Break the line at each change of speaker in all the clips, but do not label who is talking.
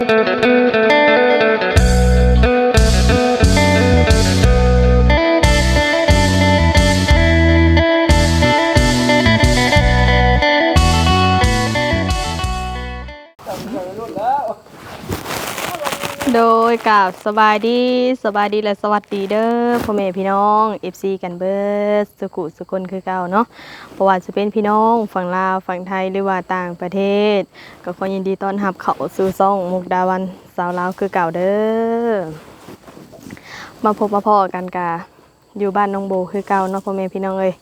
โดยกับสบายดีสบายดีและสวัสดีเด้อพ่อแม่พี่น้อง FC กันเบิดสุขุสุคนคือเก่าเนาะเพราะว่าจะเป็นพี่น้องฝั่งลาวฝั่งไทยหรือว่าต่างประเทศ ก็ขอยินดีต้อนรับเข้าสู่ซ่องมุกดาวันสาวลาวคือเก่าเด้อมาพบมาพอกันกะอยู่บ้านน้องโบคือเก่าเนาะพ่อแม่พี่น้องเอ้ย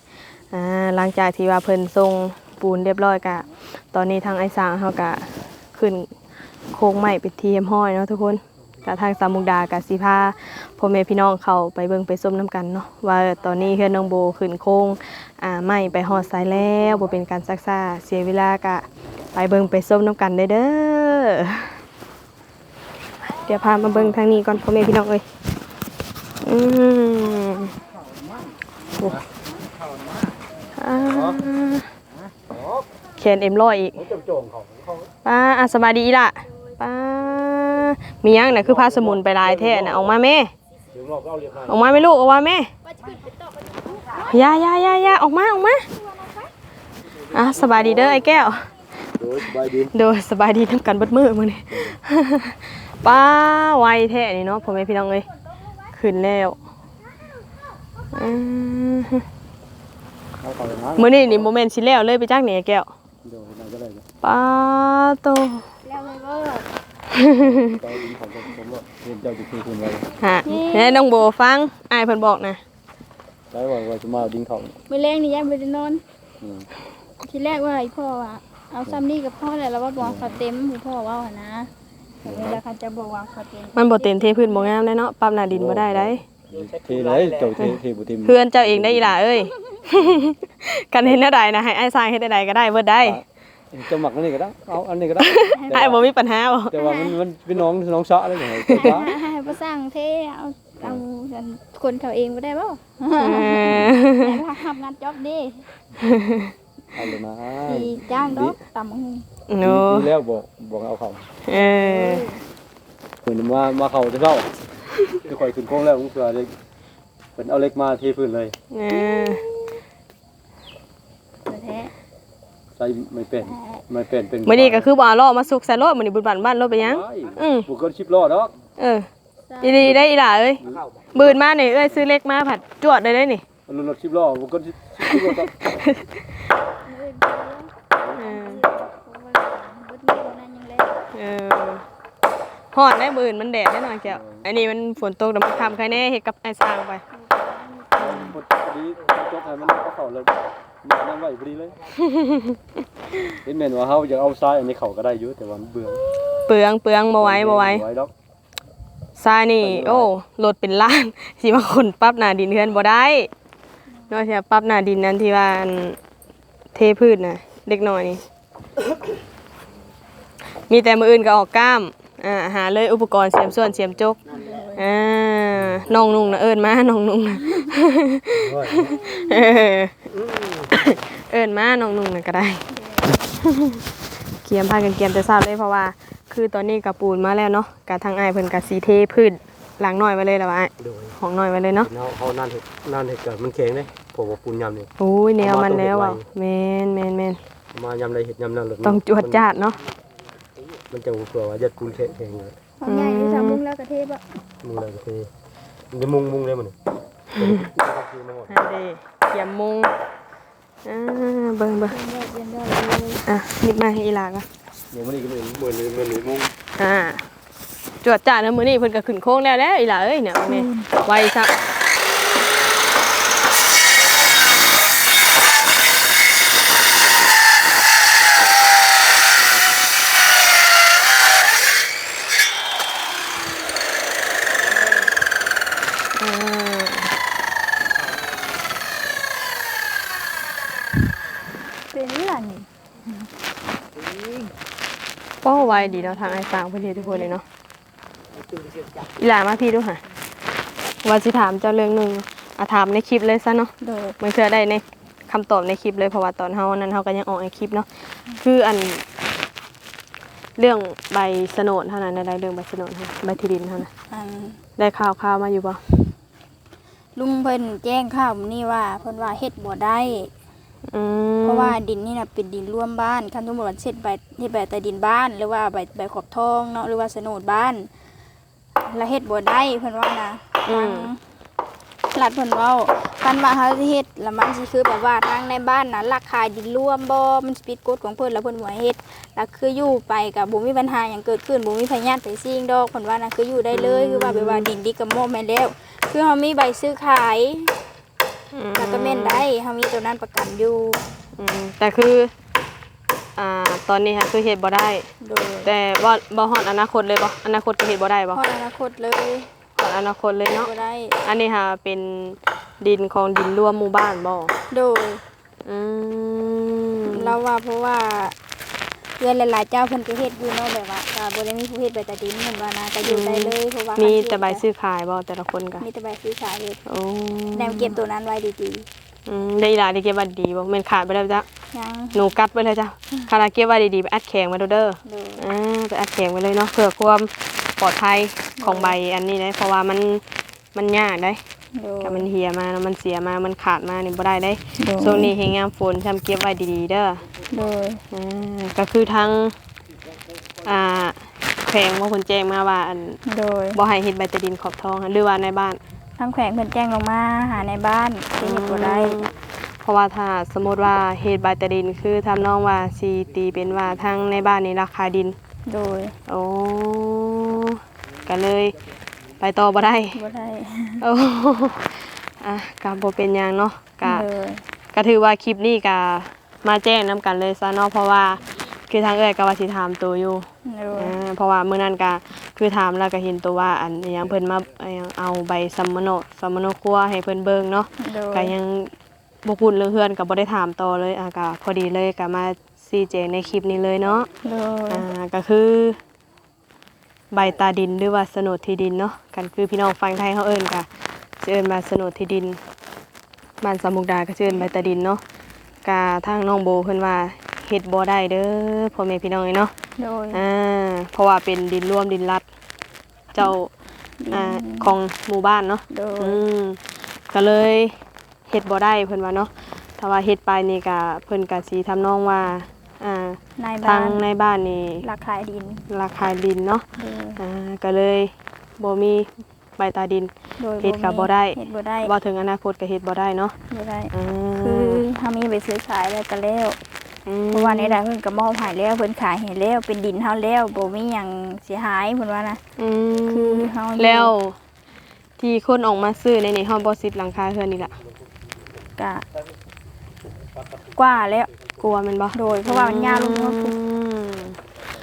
อ่าหลังจากที่ว่าเพิ่นส่งปูนเรียบร้อยกะตอนนี้ทางไอ้สางเฮากะขึ้นโค้งใหม่เป็นทีมห้อยเนาะทุกคน กะทางสามุกดากะสีพาพ่อแม่พี่น้องเขาไปเบิ่งไปส้มน้ำกันเนาะว่าตอนนี้เฮือนน้องโบขึ้นโค้งอ่าใหม่ไปหอดสายแล้วบ่เป็นการซักซ่าเสียเวลากะไปเบิ่งไปส้มน้ำกันได้เด้อเดี๋ยวพามาเบิ่งทางนี้ก่อนพ่อแม่พี่น้องเอ้ยอืมโอ้อ่าแขนเอ็มร้อยอีกป้าอะสบายดีล่ะป้า มียังน่ะคือพาสมุนไปลายแท้น่ะออกมาแม่ออกมาไหม่ลูกออกมาแม่อยาอยาอยาอยาออกมาออกมาอะสบายดีเด้อไอ้แก้ว
โดยสบายดี
โดยสบายดีทำกันเบิดมือมื้อนี้ป้าไวแท้นี่เนาะพ่อแม่พี่น้องเอ้ยขึ้นแล้วอืม
เอาเข้ามา
มื้อนี้นี่โมเมนต์สิแล้วเลยไปจักนี่ไอ้แก้ว
เดี๋ยวเราจะได้เลย
ป้าโต
ตอนนี้ ของผมว่าเรียนเจ้าจะคือคุณไว้
ฮะแล้วน้องโบฟังอ้ายเพิ่นบอกนะ
ได้ว่าว่าจะมาดิ้งเขา
มือแรกนี่ยังไม่ได้นอน
อืม
ทีแรกว่าไอ้พ่อว่าเอาซ้ำนี่กับพ่อแหละแล้วว่าบอกเขาเต็มหรือพ่อว่าหั่นนะแต่เวลาเขาจะบอกว่าเขาเต็ม
มันบ่เต็มเทพื้นบ่งามเลยเนาะปรับหน้าดินบ่ได้ได้
เทเลยเจ้าเทเทบุติม
เพื่อนเจ้าเองได้อีหล่าเอ้ย กันเห็นแนวใดนะให้อ้ายสร้างเฮ็ดได้ใดก็ได้เบิดได้
จะหมักอันนี้ก็ได้เอาอันนี้ก็ได้
อ้ายบ่มีปัญหาบ่
แต่ว่ามันมันเป็นน้องน้องเชาะอะไรอย่างเงี้ย
ให้ให้ให้พ่อสร้างเทเอาเอาคนเขาเองไม่ได้ป่ะ
เออ
แต่ว่าทำงานจ็อบดิ
เอาเลยนะ
สีจ้างดอกต่ำมึง
โน
ดีแล้วบอกบอกเอาเขา
เออ
เหมือนมามาเขาจะเข้าจะคอยขึ้นโค้งแล้วผมเสือเลยเป็นเอาเล็กมาเทพื้นเลย
เออ
แท้
ใส่ไม่เป็นไม่เป็นเป็น
มื้อนี้ก็คือบ่เอาล้อมาสุกใส่รถมื้อนี้บุญบ้านบ้านรถไปยังอืม
บุกก็ชิปล้อดอก
เออดีๆได้อีหล่าเอ้ยบืนมานี่เอ้ยซื้อเล็กมาผัดจวดได้ได้นี่
มันรถชิปล้อบุกก็ชิปล้อดอก
เออ
บึดมือนั่นยังเล็ก
เออฮ้อนได้มื้ออื่นมันแดดแน่นอนแก้วอันนี้มันฝนตกแต่มันค่ำใครแน่เฮ็ดกับอ้ายสร้างไป
หมดพอดีจกให้มันก็เข้าเลย มันนั่งไว้พอดีเลย เห็นแม่นว่าเฮาอยากเอาซ้ายอันนี้เข้าก็ได้อยู่แต่ว่ามันเบื่อ
เปลืองเปลืองบ่ไหว้บ่ไหว้
ไหว้ดอก
ซานี่ โอ้รถเป็นล้าน สิมาคนปรับหน้าดินเฮือนบ่ได้นอกจากปรับหน้าดินนั้นที่ว่าอันเทพืชน่ะเล็กน้อยนี่ มีแต่มืออื่นก็ออกกล้ามอ่าหาเลยอุปกรณ์เสียมส่วนเสียมจกอ่าน้องนุ่งนะเอิ้นมาน้องนุ่งนะ เออ เอิ้นมาน้องนุ่งน่ะก็ได้ เกียมพากันเกียมแต่ทราบเลยเพราะว่า คือตอนนี้กับปูนมาแล้วเนาะกับทางอ้ายเพิ่นกับสีเทพืชหลังหน่อยไว้เลยแล้วว่าอ้าย
โดย
ของหน่อยไว้เลยเนาะ
เฮาเฮานั่นเฮ็ดนั่นเฮ็ดเกิดมันแข็งเด้ผมว่าปูนยำนี่
โอ้ยแนวมันแล้วอะแมนแมนแมน
มายำใดเฮ็ดยำนั้นรถ
ต้องจวดจาดเนาะ
มันจะกลัวว่ายัดปูนแข็งๆเลย
ของใหญ่ที่ทำมึงแล้วกระเทบอะ
มุงเลยก็คือมันจะมุงมุงเลยมันนี่
อันเดเกียมมุง อ่าเบิ่งเบิ่ง
เย็นเย็นได้เลย
อะนิบมาให้อีหลาก่อน
เดี๋ยวมันนี่ก็เหมือนเหมือนเหมือนมุง
อ่าจวดจาดแล้วมื้อนี้เพิ่นก็ขึ้นโค้งแล้วแล้วอีหลาเอ้ยเนี่ยแม่ไวซะอ่า
เป็นนี่ล่ะนี่
ป้ อไวดีเนาะทางไอ้สร้างเพื่อนเฮ็ดทุกคนเลยเนาะอีหลามาพี่ดูค่ะว่าสิถามเจ้าเรื่องหนึงอะถามในคลิปเลยซะเนาะ
โดด
มันเชื่อได้ในคำตอบในคลิปเลยเพราะว่าตอนเฮานั้นเฮาก็ยังออกในคลิปเนาะคืออัน เรื่องใบโฉนดเท่านั้นได้เรื่องใบโฉนดเท่านั้นใบที่ดินเท่านั้น
อัน
ได้ข่าวข่าวมาอยู่บ่
ลุงเพิ่นแจ้งข่าวนี่ว่าเพิ่นว่าเฮ็ดบ่ได้
อืม
เพราะว่าดินนี่น่ะเป็นดินร่วมบ้านคันสมมุติว่าเฮ็ดใบเฮ็ดใบแต่ดินบ้าน หรือว่าใบใบขอบทองเนาะหรือว่าโฉนดบ้านแล้วเฮ็ดบ่ได้เพิ่นว่านะทางรัฐเพิ่นเว้าคันว่าเฮาสิเฮ็ดแล้วมันสิคือแบบว่าทางในบ้านน่ะราคาดินร่วมบ่มันสิผิดกฎของเพิ่นแล้วเพิ่นบ่ให้เฮ็ดแล้วคืออยู่ไปก็บ่มีปัญหาหยังเกิดขึ้นบ่มีพยานไปซิ่งดอกเพิ่นว่านะคืออยู่ได้เลยคือว่าแบบว่าดินดีกับมอบให้แล้ว คือเฮามีใบซื้อขาย
อืม
แล้วก็แม่นได้เฮามีตัวนั้นประกันอยู่
อืมแต่คืออ่าตอนนี้ค่ะคือเฮ็ดบ่ได้
โดย
แต่ว่าบ่ฮอดอนาคตเลยบ่อนาคตก็เฮ็ดบ่ได้บ่
พอดอนาคตเลย
ฮอดอนาคตเลยเนาะ
บ่ได้
อันนี้ค่ะเป็นดินของดินรวมหมู่บ้านบ่
โดย
อืม
เราว่าเพราะว่า เพื่อนหลายๆเจ้าเพิ่นก็เฮ็ดอยู่เนาะแบบว่าก็บ่ได้มีผู้เฮ็ดใบตาดินเพิ่นว่านะก็อยู่ได้เลยเพราะว่า
มี
มี
แต่ใบซื้อขายบ่แต่ละคนก็
มีแต่ใบซื้อขายเฮ็ด
โอ้
แนวเก็บตัวนั้นไว้ดี
อืมได้อีหลาได้เก็บไว้ดีบ่แม่นขาดไปแล้วจ้ะ
ๆยัง
หนูกัดไว้เลยจ้ะคาราเก็บไว้ดีๆไปอัดแข็งไว้เด้อเด้อ
โดย
อ่าไปอัดแข็งไว้เลยเนาะเพื่อความปลอดภัยของใบอันนี้นะเพราะว่ามันมันยากได้
โดย
ถ้ามันเหี่ยมาแล้วมันเสียมามันขาดมานี่บ่ได้ได้
โดย
ช่วงนี้เฮงยามฝนทำเก็บไว้ดีๆเด้อ
โดย
อ่าก็คือทั้งอ่าแขวงว่าคนแจ้งมาว่าอัน
โดย
บ่ให้เฮ็ดใบตะดินขอบทองหรือว่าในบ้าน
ทางแขวงเพิ่นแจ้งลงมาหาในบ้านที่เฮ็ดบ่ได้
เพราะว่าถ้าสมมติว่าเฮ็ดใบตะดินคือทำนองว่าสิตีเป็นว่าทั้งในบ้านนี่ราคาดิน
โดย
โอ้ก็เลยไปต่อบ่ได้
บ่ได้
โอ้อะก็บ่เป็นหยังเนาะก็
โดย
ก็ถือว่าคลิปนี้ก็ มาแจ้งนํกันเลยซะเนาะเพราะว่าคือทางเอ้ยก็ว่าสิถามตัวอยู่
โดย
อ่าเพราะว่ามื้อนั้นก็คือถามแล้วก็เห็นตัวว่าอันอิหยังเพิ่นมาอิหยังเอาใบสัมมโนสัมมโนครัวให้เพิ่นเบิ่งเนาะ
โดย
ก็ยังบ่พูดเรื่องเฮือนก็บ่ได้ถามต่อเลยอะก็พอดีเลยก็มาชี้แจงในคลิปนี้เลยเนาะ
โดย
อ่าก็คือ ใบตาดินหรือว่าโฉนดที่ดินเนาะกันคือพี่น้องฟังไทยเขาเอิ้นก็สิเอิ้นมาโฉนดที่ดินบ้านสามมุกดาก็สิเอิ้นใบตาดินเนาะ กาทางน้องโบเพิ่นว่าเฮ็ดบ่ได้เด้อพ่อแม่พี่น้องเอ้ยเนาะ
โดย
อ่าเพราะว่าเป็นดินร่วมดินรัด เจ้าอ่าของหมู่บ้านเนาะ
โดย
อืมก็เลยเฮ็ดบ่ได้เพิ่นว่าเนาะถ้าว่าเฮ็ดไปนี่ก็เพิ่นก็สิทำนองว่าอ่า
ใน
ทา
บ้างน
ในบ้านนี่
ราคาดิน
ราคาดินเนาะ
โดย
อ่าก็เลยบ่มีใบตาดิน
โดย
เฮ็ดก็บ่ได้
เฮ็ดบ่ได้
ว่าถึงอนาคตก็เฮ็ดบ่ได้เนาะ
บ่ได้
อ่า
คือ เฮามีไปซื้อขายแล้วก็แล้ว
ม
เพราะว่าในใดเพิ่นก็มอบให้แล้วเพิ่นขายให้แล้วเป็นดินเฮาแล้วบ่มีหยังเสียหายเพิ่นว่านะ
อืม
คือเฮาอยู่
แล้ว ที่คนออกมาซื้อในนี่ฮอดบ่สิบหลังคาเฮือนนี่ล่ะ
ก็กว่าแล้ว
กลัวแมันบ่
โดยเพราะว่ามันยาวลงเนาะ
อืม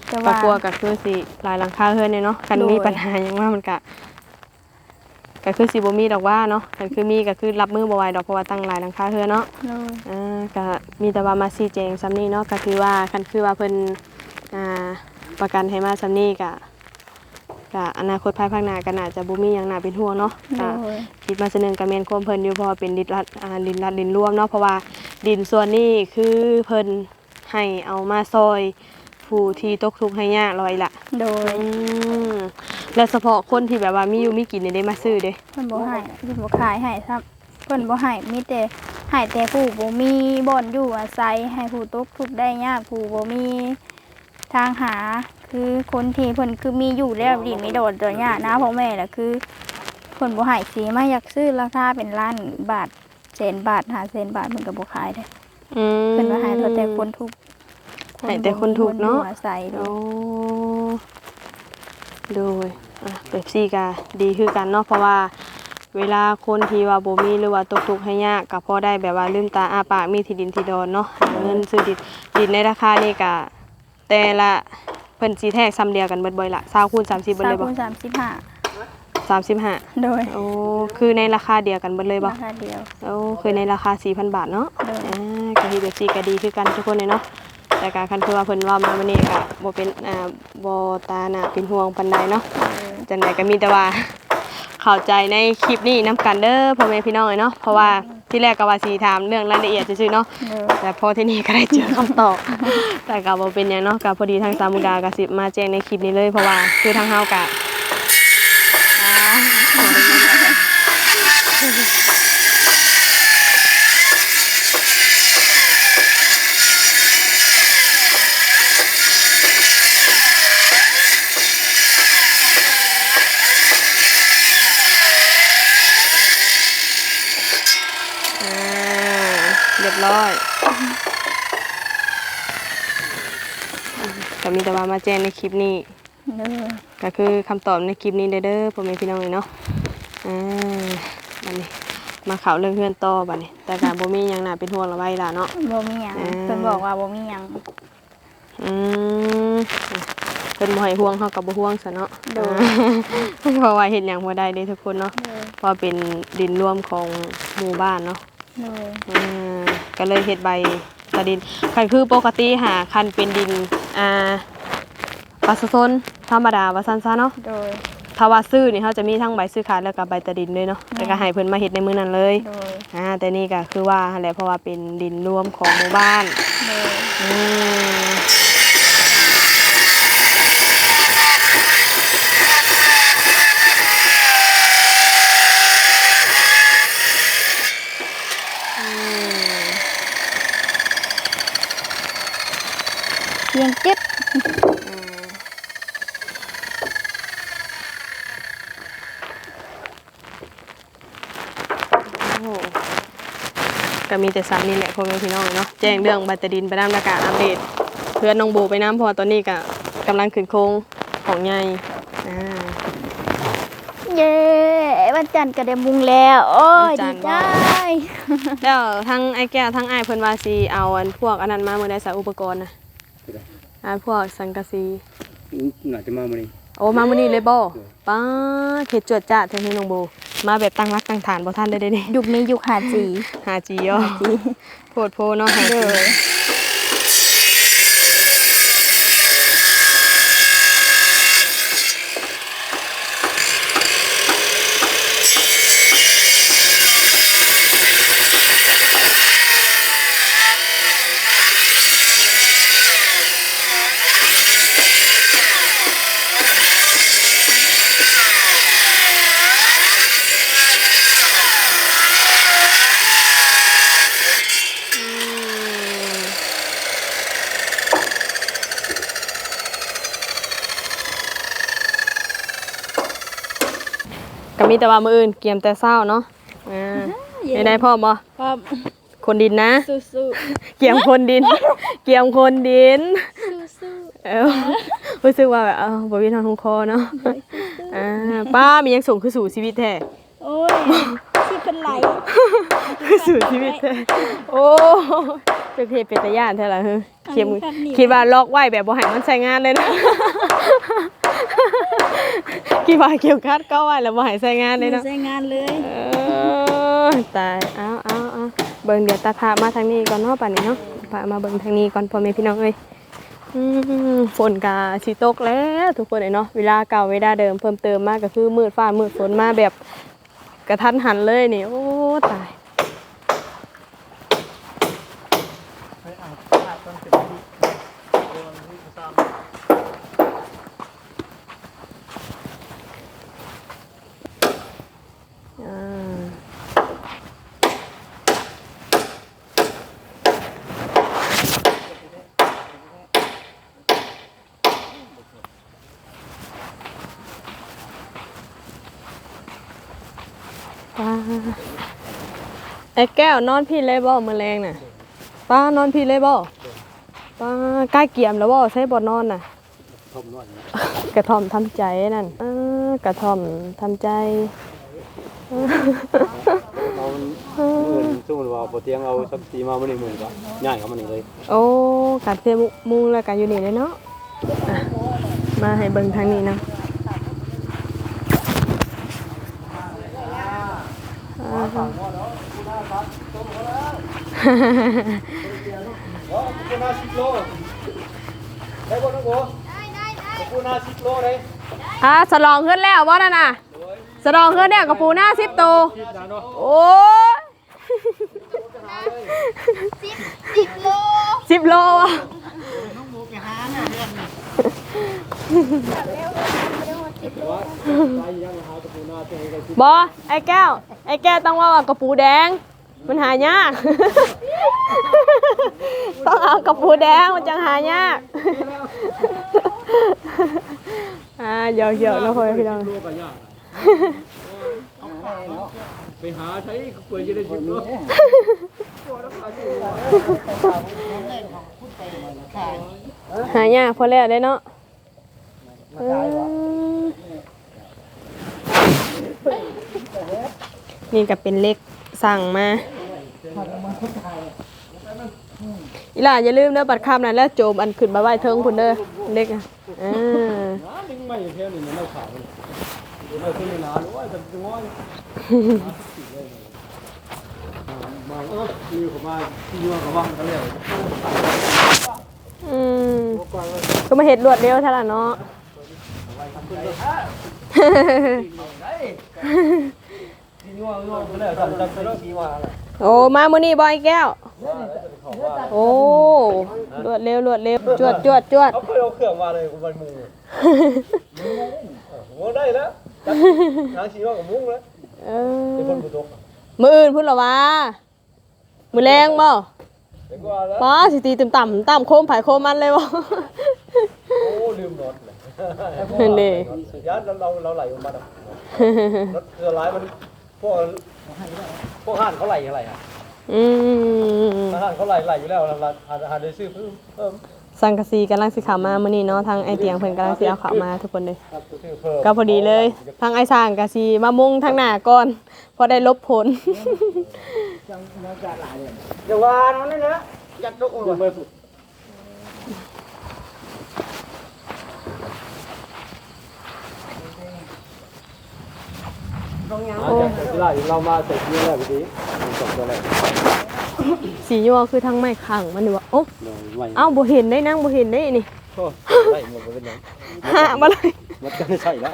แต่
ก็
ว่าก
ลัวก็คือสิหลายหลังคาเฮือนเนี่ยเนาะกัน
โดย
มีปัญหาหยังว่ามันก็ ก็คือสิบ่มีดอกว่าเนาะกันคือมีก็คือรับมือบ่ไหวดอกเพราะว่าตั้งหลายหลังคาเฮือนเนาะ
โดย
อ่าก็มีแต่ว่ามาชี้แจงซ้ำนี้เนาะก็คือว่าคันคือว่าเพิ่นอ่าประกันให้มาซ้ำนี้ก็ก็อนาคตภายภาคหน้าก็น่าจะบ่มีหยังน่าเป็นห่วงเนาะ
โด
ก็
ย
คิดมาเสนอกับแม่นความเพิ่นอยู่เพราะว่าเป็นดินรัดอ่าดินรัดดินร่วมเนาะเพราะว่าดินส่วนนี้คือเพิ่นให้เอามาซอยผู้ที่ตกทุกข์ให้ยากลอยละ
โดย
อืม และเฉพาะคนที่แบบว่ามีอยู่มีกินนี่ได้มาซื้อเด้
เพิ่นบ่ให้เพิ่นบ่ขายให้ซ้ำเพิ่นบ่ให้มีแต่ให้แต่ผู้บ่มีบ่อนอยู่อาศัยให้ผู้ตกทุกข์ได้ยากผู้บ่มีทางหาคือคนที่เพิ่นคือมีอยู่แล้วดินมีโดดตัวยากนะพ่อแม่ล่ะคือเพิ่นบ่ให้สีมาอยากซื้อราคาเป็นล้านบาทแสนบาทหาแสนบาทเพิ่นก็บ่ขายเด้
อืม
เพิ่นว่าให้เท่าแต่คนทุกข์
ให้แต่คนทุกข์เนาะ
บ่มีบ่อยู่อาศัยโด
โอ้
ย
โดยอะ เป๊ปซี่ก็ดีคือกันเนาะเพราะว่าเวลาคนที่ว่าบ่มีหรือว่าตกทุกข์ให้ยากก็พอได้แบบว่าลืมตาอ้าปากมีที่ดินที่ดอนเนาะหาเงินซื้อดินดินในราคานี่ก็แต่ละเพิ่นสิแทกซ้ำเดียวกันเบิดบ่อยละ20คูณ30เบิดเลยบ่
คูณ35
35
โดย
โอ้คือในราคาเดียวกันเบิดเลยบ่
ราคาเดียว
โอ้คือในราคา4,000บาทเนาะ
โดย
อ่าก็ที่เป๊ปซี่ก็ดีคือกันทุกคนเลยเนาะ แต่การคันคือว่าเพิ่นเว่ามาวันนี้ก็บ่เป็นอ่าบ่ตาหน้าเป็นห่วงปานใดเนาะจังไดก็มีแต่ว่าเข้าใจในคลิปนี้น้ำกันเด้อพ่อแม่พี่น้องเอ้ยเนาะเพราะว่า
โดย
ที่แรกก็ว่าสิถามเรื่องรายละเอียดซื่อๆเนาะ
เด้อ
แต่พอที่นี่ก็ได้เจอคำตอบ แต่ก็บ่เป็นหยังเนาะก็พอดีทางสามุดาก็สิมาแจ้งในคลิปนี้เลย เพราะว่าคือทางเฮาก็อ่าอ่าเรีย บร้อยก็มีแต่ว่ามาแจ้งในคลิปนี้
เด้อ
ก็คือคำตอบในคลิปนี้เด้อเด้อพ่อแม่พี่น้องเลยเนาะอ่าบัดนี้มาข่าวเรื่องเพื่อนต่อบัดนี้ แต่การบ่มีหยังน่าเป็นห่วงละไว้ล่ะเนาะ
บ่มีหยัง
อ่า
เพิ่นบอกว่าบ่มีหยัง
อืมอะเพิ่นบ่ให้ห่วงเฮาก็บ่ห่วงซะเนาะ
โดย
อ่าเพราะว่าเฮ็ดหยังบ่ได้เด้ทุกคนเนาะ
เด้อ
เพราะว่าเป็นดินร่วมของหมู่บ้านเนาะ
เด้อ
อ่าก็เลยเฮ็ดใบตะดินคันคือปกติหาคันเป็นดินอ่าปลาสะทนธรรมดาว่าซั่นซะเนาะ
โดย
ถ้าว่าซื้อนี่เขาจะมีทั้งใบซื้อขายแล้วก็ใบตะดินด้วยเนาะแต่ก็ให้เพิ่นมาเฮ็ดในมื้อนั้นเลย
โดย
อ่าแต่นี่ก็คือว่าหั่นแหละเพราะว่าเป็นดินรวมของหมู่บ้าน
โดย
อืม
เพียงเจ็บ
อืมโอ้ก็มีแต่สามนี่แหละพ่อแม่พี่น้องเนาะแจ้งเรื่องใบตะดินไปน้ำแล้วก็อัปเดต เพื่อนน้องโบไปน้ำเพราะว่าตอนนี้ก็กำลังขึ้นโครงของใหญ่อ่า
เย้วันจันทร์ก็ได้มุงแล้ว โอ้ย
วันจั
ดี
นทร์
ใจ
ว่าแล้วทั้งไอ้แก้วทั้งไอ้ายเพิ่นว่าสิเอาอันพวกอันนั้นมาเมื่อได้สายอุปกรณ์นะ อ่าพวกสังกะสี
น่าจะมามื้อนี้
โอ้มามื้อนี้เลยบ่ป้าเฮ็ดจวดจ้าแท้ๆน้องโบ มาแบบตั้งรักตั้งฐานบ่ทันได้เด้นี่
ยุคนี้ยุคหาจี
หาจีอ๋อโพดโพเนาะหา
เด้
จี ก็มีแต่ว่ามื้ออื่นเกียมแต่เช้าเนาะอ่าได้ได้พ่อบ่
ความ
คนดินนะ
สู้
เกี่ยมคนดิน เกี่ยมคนดิน
ๆสู้
เออรู้สึกว่าแบบเออบวิทอนคอเนาะอ่าป้ามียังส่งคือสู่ชีวิตแท้
ๆโอ้ยที่เป็นไหล
คือสู่ชีวิตแท้โอ้เป็นเพศเป็นตาย่านแท้ละเฮ้ยเขียม
อันนี้
คิดว่าล็อกไว้แบบบ่ให้มันใช้งานเลยนะ คิดว่าเกี่ยวกัดก็ไว้แล้วบ่ให้ใช้งานเลยเนาะ
ใช้งานเลย
เออตายเอาเอาเอาเบิ่งเดี๋ยวตาพามาทางนี้ก่อนเนาะป่านนี้เนาะพามาเบิ่งทางนี้ก่อนพ่อแม่พี่น้องเอ้ยอืมฝนกาสิตกแล้วทุกคนเลยเนาะเวลาเก่าเวลาเดิมเพิ่มเติมมากก็คือมืดฟ้ามืดฝนมาแบบกระทันหันเลยนี่โอ้ตาย ไอ้แก้วนอนพี่เลยบ่มื้อแรงน่ะป้านอนพี่เลยบ่ป้ากล้าเกียมแล้วบ่ใช้บ่นอนน่ะ
ทมน้อยนะ
กระท่อมทำใจนั่นเออกระท่อมทำใจ
เอาเงินสู้ว่าบ่เตียงเอาสักสีมามื้อนี้มื้อนี้ก็ง่ายกับมันนี่เลย
โอ้กัดเสียมุงแล้วกันอยู่นี่เลยเนาะอะมาให้เบิ่งทางนี้นะ
กูน่า10โลได้บ่น้องโบได้ได้ได้กูน่า10โลได้
อะสลองขึ้นแล้วว่านั่นน่ะสลองขึ้นเนี่ยกับปูหน้าสิบตัว
คิดนะเนาะ
โอ้ย
สิบโล
สิบโลอะบอไอ้แก้ว ไอ้แก้วต้องว่าว่ากระปูแดง มันหายาก ต้องเอากระปูแดงมันจังหายาก อ่าเดี๋ยวเดี๋ยวแล้วพอพี่น้อง
ลูกก็ยากไปหาใช้เปิดจะได้ชิมเนาะ
หายากพอแล้วได้เนาะเออนี่ก็เป็นเล็ก สั่งมาอีหล่าอย่าลืมเด้อบัตรคำนั้นแล้วโจมอันขึ้นมาไหว้เทิงพุ่นเด้อเล็กอะอ่า
ดึงไม่แค่นี้เนี่ยเราขาวเราขึ้นนานว่าจะง้อยมาเออที่เขามาที่ยัวเขาว่างกันแล้ว
อืมก็มาเห็ดรวดเร็วเท่านั้นเนาะ โอ้มามื้อนี้บอยแก้ว โอ้รวดเร็วรวดเร็วจวดจวดจวด
เขาเคยเอาเครื่องมาเลยคุณบรรมูมุ้งได้แล้วนางชีว่ากับมุ้งแล้ว
เอ
เป็น
อ
คนบุตร
มืออื่นพุ่นเหรอวะมือแรงบ่
เป็นกว่าแล้ว
ป้าสิตีต่ำต่ำต่ำโคมไผ่โคมมันเลยบ่
โอ้ลืมรถเลย
นั่นดิ
ย้านเราเราไหลออกมาดับรถเรือร้ายมัน พวกพวกห้านเขาไหลอะไรอะ
อืม
ห้านเขาไหลไหลอยู่แล้วเราหาหาได้ซื้อเพิ่มเพิ่ม
สังกะสีกำลังสิเข่ามามื้อนี้เนาะทางไอเตียงเพิ่นกำลังสิเอาเข่ามาทุกคนเลย
ซื้อเพิ่ม
ก็พอดีเลยทางไอสร้างกะสีมามุงทางหน้าก่อนพอได้ลบผล
อย่าว่าน้องนี่นะอยากตกอ ย่าไปฝึก
โอ้
เวลาเรามาเสร็จนี่แหละพี่จบตัวแรก
สียัวคือทางไม้ขังมันนี่ว่าโอ้
ไม่
เอ้าบ่เห็นได้นั่งบ่เห็นได้นี่
โอ้ได้หมดเป็นยัง
หามาเลย
มันก็ไม่ใช่แล้ว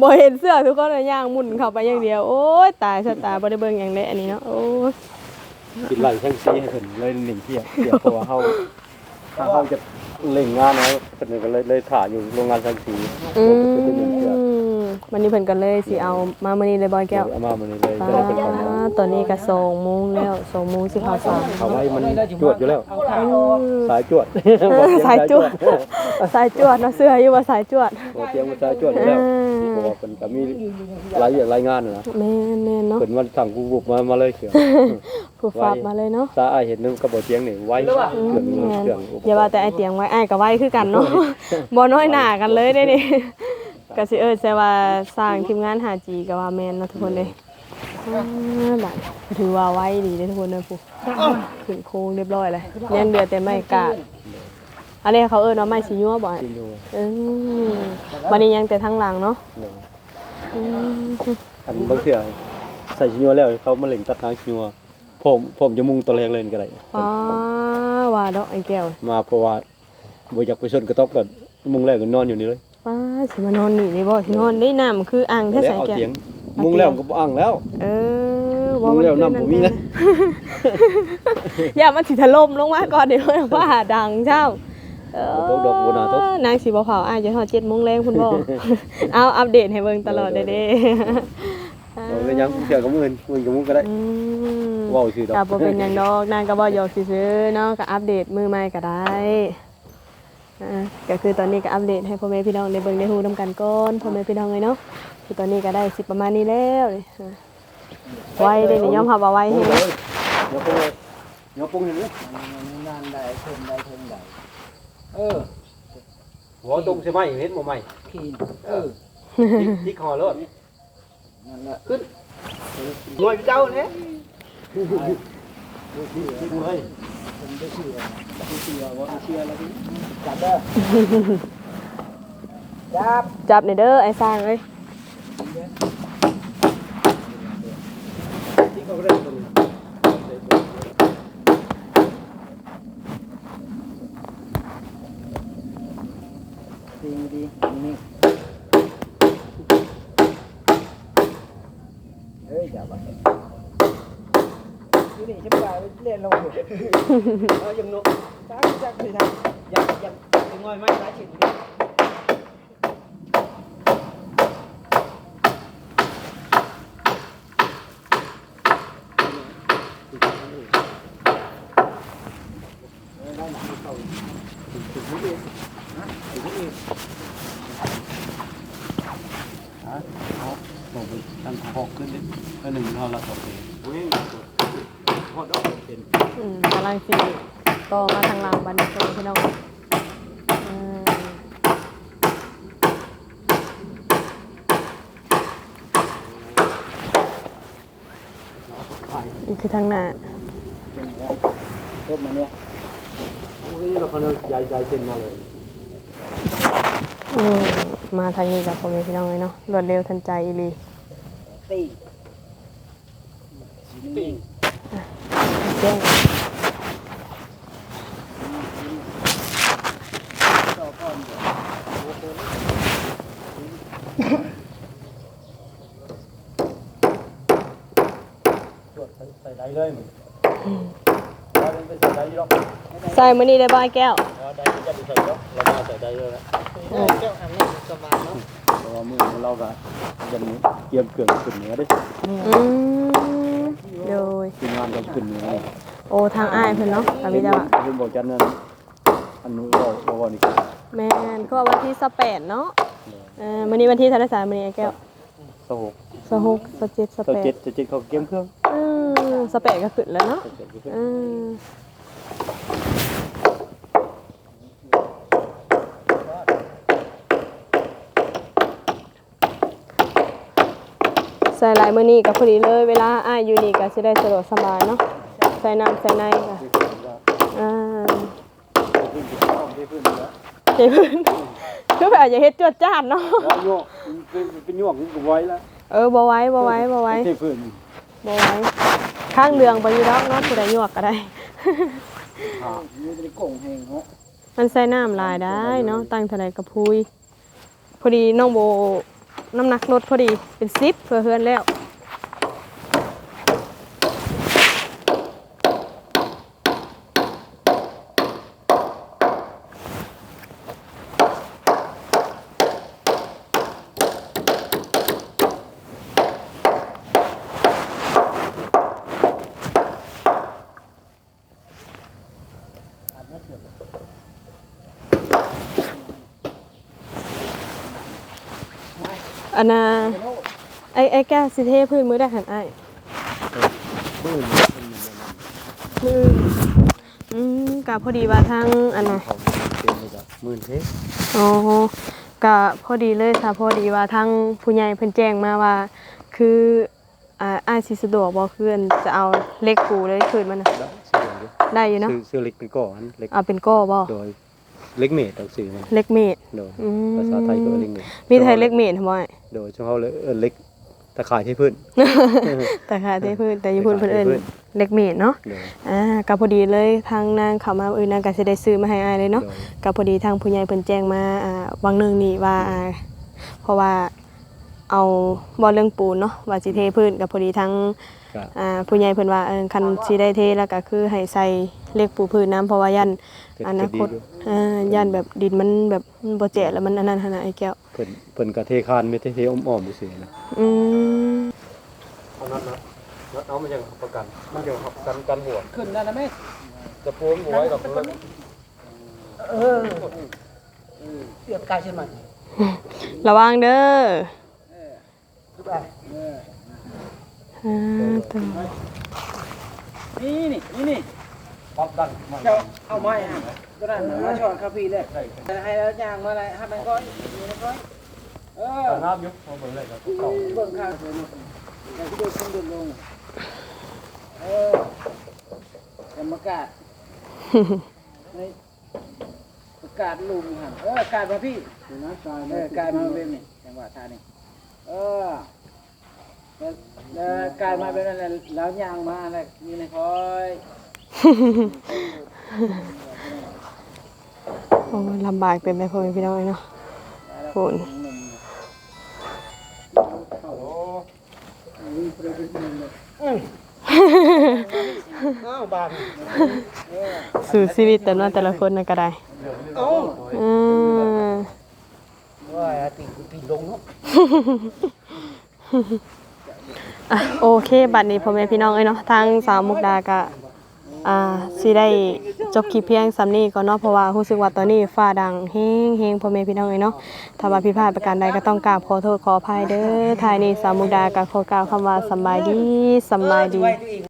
บ่เห็นเสื้อทุกคนเลยย่างหมุนเข้าไปอย่างเดียวโอ้ยตายชะตาบ่ได้เบิ่งหยังเลยอันนี้เนาะโอ้ย
กินไหลแท่งซีให้เพิ่นเลยหนึ่งเที่ยเที่ยเพราะว่าเฮาถ้าเฮาจะเล่งงานนะเพิ่นก็เลยเลยถ่ายอยู่โรงงานแท่งซี
อื
เพิ่นเป็นหนึ่งเที่ย
ม วันนี้เพิ่นก็เลยสิเอามามื้อนี้เลยบอยแก้ว
เอามามันเลย
ป้า
จะได้เป็นของเรา
ตอนนี้ก็2โมงแล้ว2โมงสิเข้าสาม
เอาไว้มันจวดอยู่แล้ว สายจวด
สายจวด สายจวดเนาะเสื้ออยู่ว่าสายจวด
บ่เตรียมมาสายจวดอยู่แล้วเพราะว่าเพิ่นก็มีหลายอย่างหลายงานน่ะนะ
แม่นแม่นเนาะ
เพิ่นมาสั่งกูบุกมามาเลยเขียว
ผู้ฝากมาเลยเนาะ
ตาอ้ายเห็นนึงก็บ่เตียงนี่ไว้เครื่อง
แม่น
เครื่อง
อย่าว่าแต่ไอเตียงไว้ไอ้ายก็ไว้คือกันเนาะ บ่น้อยหน้ากันเลยได้นี่ ก็สิเอิ้นใช่ว่าสร้างทีมงาน 5G ก็ว่าแม่นเนาะทุกคนเลยอ่าบัดถือว่าไว้ดีเด้อทุกคนเด้อผู้ขึ้นโค้งเรียบร้อยเลยยังเหลือแต่ไม้กาดอันนี้เขาเอิ้นว่าไม้สิญัวบ่
จริงอยู่
เออวันนี้ยังแต่ทั้งหลังเนาะ
เนาะ
อืม
อันบางเทื่อใส่ชิญัวแล้วเขามาเล่งตัดทางชิญัวผมผมจะมุ่งตัวแรกเลยก็ได้
อ๋อว่าดอกไอ้แก้ว
มาเพราะว่าบ่อยากไปชนกระทบกันมุ่งแรกก็นอนอยู่นี่เลย
ป้า สิมานอนนี่นี่บ่สินอนได้น้ำคืออ่างแท้
แล้ว
ใส่
เอา
แก้ว
เตียงมุ่งแล้วก็บ่อ่างแล้ว
เออ
มุ่งแล้วน้ำบ่มีนะ
อย่ามันสิถล่มลงมาก่อนเดี๋ยวว่าดังเจ้าเออ
ดอกดอกบัวนาทบ
นางสิบ่เผาอ้ายจะฮอด7โมงแรงพุ่นบ่เอาอัปเดตให้เบิ่งตลอดเด้เด้
เราก็ยังเทื่อกับมื้อมื้อกับมื้อก็ได้
อืม
เว้าซื่อดอก
ก็บ่เป็นหยังดอกนางก็บ่หยอกซื่อๆเนาะก็อัปเดตมือใหม่ก็ได้ อ่าก็คือตอนนี้ก็อัปเดตให้พ่อแม่พี่น้องได้เบิ่งได้ฮู้นํกันก่อนพ่อแม่พี่น้องเลยเนาะคือตอนนี้ก็ได้สิประมาณนี้แล้วนี่อ่าไวเด้นี่ยอมรับว่าไว
โอ้
แฮง
ยเดี๋ยวปรุงเลยเดี๋ยวปรุงอย่างนี้
งานใดเพิ่มใดเพิ่มใดเออ
หัวตรงใช่ไหมเห็นบ่ไหม
ขีนเออ
ทิกทิกห่อรถ
นั่นแหละ
ขึ้นหน่วยเจ้าเนี่ย
จับเด้อจับ
จับหน่อยเด้อไอ้สร้างเอ้ย
ทิกเขาก็ได้ตรงนี้
ดีดีนี่เฮ้ยจับไป อยู่นี่ฉันว่าเล่นลงเอาอย่างนกตาจักเลยนะอยากอยากอยากงอยไม้หลายชิ้น
บอกไปตั้งหกขึ้นดิก็หนึ่งเท่าละสองปีเว้ยหอดออกเป็น
อืมกำ ลังสิต่อมาทางหลังบัดนี้พ่อแม่พี่น้องอืมนี่คือทางหน้า
ครบมาเนี่ย
นี่เราเขาเรียกยายยายเส้นมาเลย
อืมมาทางนี้กับพ่อแม่พี่น้องเลยเนาะรวดเร็วทันใจอีหลี
ตี
ปี
แจ้ง
ต่อก่อน
ตรวจใส่ ได้เลยมึงได้เป็นใส่ได้หรอก
ใส่มื้อนี้ได้บ่ไอ้แก้ว
ได้จะไปใส่หรอกเรามาใส่ได้เลยนะ
เออ
เจ้าอันนี้สบายเนาะ
เพราะว่ามือเราก็ยันเตรียมเกลือขึ้นเนื้อได้
อืมโดย
ทีมงานก็ขึ้นเนื้อ
โอ้ทางอ้ายเพิ่นเนาะอาวิดา
เพิ่นบอกจันนั่นอันนู้นบอกบอกนี่
แม่นก็วันที่28เนาะเออมื้อนี้วันที่เท่าไหร่สามมื้อนี้ไอ้แก้ว
สหก
26 27
สเจ็ด
28
สเจ็ดเขาเกี่ยมเครื่อง
อืม28ก็ขึ้นแล้วเนาะ
เอ
อใส่ลายมือนี้ก็พอดีเลยเวลาอ้ายอยู่นี่ก็สิได้สะดวกสบายเนาะใส่น้ำใส่ในก็อ่า
ขึ้นที่ห้องที่ขึ้นเจ็
บพื้นคือแบบอย่าเฮ็ดจวดจ้านเนาะ
แล้วโยกเป็นเป็นโยกก็ไว้แล้ว
เออบ่ไว้บ่ไว้บ่ไว้เที่
พื้น
บ่ไว้ ข้างเรืองไปอยู่ดอกเนาะผู้ใดหยวกก็ได้
นี่เป็นกงแหงเนาะ
มันใส่น้ำลายได้เนาะตั้งเท่าใดก็พุย พอดีน้องโบน้ำหนักลดพอดีเป็น10เพื่อเฮือนแล้ว อันน่ะไอ้ไอ้แก้วสิเทพื้นมือได้หันไอ้าย
พื้น
มืออืมกะพอดีว่าทางอันน่ะ
เขาเป็นเลยจ้ะหมื่นเทป
อ๋อกะพอดีเลยค่ะพอดีว่าทางผู้ใหญ่เพิ่นแจ้งมาว่า คืออ่าอ้ายสิสะดวกบ่คืออันจะเอาเหล็กปูเลยคืนมันน่ะ
ได้ซื้อเดียว
ได้อยู่เนาะ
ซื้อซื้อเล็กเป็นก่อนเล็ก
เอาเป็นก้อบ่
โดย เล็กเมตรต้องซื้อมัน
เหล็กเมตร
โดย
อืม
ภาษาไทยก็เล็กเมตร
มีไทยเหล็กเมตรทำไม
โดยเฉพาะเลยเออเล็กตะข่ายที่พื้น
แต่ค่ะที่เพิ่นแต่อยู่เพิ่นเพิ่นเอิ้น
เพิ่น
เหล็กเมตรเนาะ
โดย
อ่าก็พอดีเลยทางนางเขามาอื่นนางก็สิได้ซื้อมาให้อ้ายเลยเนาะ
โดย
ก็พอดีทางผู้ใหญ่เพิ่นแจ้งมาอ่าวังหนึงนี่ว่าอ่าเพราะว่าเอาบ่เรื่องปูนเนาะว่าสิเทพื้นก็พอดีทาง
ก็
อ่าผู้ใหญ่เพิ่นว่าเออคันสิได้เทแล้วก็คือให้ใส่ เหล็กปูพื้นน้ำเพราะว่ายัน
ก็
อนา
ดี
คต
อยู่
อ่ายันแบบดินมันแบบมันบ่แจ๋แล้วมันอันนั้นหั่นน่ะไอ้แก้ว
เพิ่นเพิ่นก็เทคานไม่เทเทอ้อมๆซื่อๆนะ
อืม
เอานัดนะนัดเอามาอย่างประกัน มันจะประกันกันหัว
ขึ้นได้แล้วไหม
จะปูนหัวไว้กับเพิ่น
เออเสียบกายเช่นมัน
ระวังเด้อ
ทุกไป
อ่าตัว
นี่นี่นี่ นี่
ปั๊บดันมา
เจ้าเอาไม้ฮะก็ได้มาช้อนคาฟีเลยให้แล้วย่างมาอะไรให้มันก็มีมันก็เออ
น้ำยุบเอาเบิ่งเลยครับเก่า
เบิ่งข้างเลยแต่ที่เดินขึ้นเดินลงเออกรรมการในประกาศลุงฮะเออกาดมาพี่เออกาดมาเป็นนี่จังหวะท่านี่เออแล้วแล้วกาดมาเป็นอะไรแล้วย่างมาอะไรมีในคอย
โอ้ยลำบากเต็มไปพ่อแม่พี่น้องเนาะโหน
โอ้
บาน
สู่ชีวิตแต่ละแต่ละคนน่ะก็ได้
เอ้า
อืม
ว่าติดปีลงเนาะ
อะโอเค บัดนี้พ่อแม่พี่น้องเอ้ยเนาะทางสาวมุกดาก็ อ่าสิได้จบคลิปเพียงสำนี้ก่อนเนาะเพราะว่ารู้สึกว่าตอนนี้ฟ้าดังเฮงเฮงพ่อแม่พี่น้องเอ้ยเนาะถ้าว่าผิดพลาดประการใดก็ต้องกราบขอโทษขออภัยเด้อท้ายนี้สาวมุกดาก็ขอกล่าวคำว่าสำบายดีสำบายดี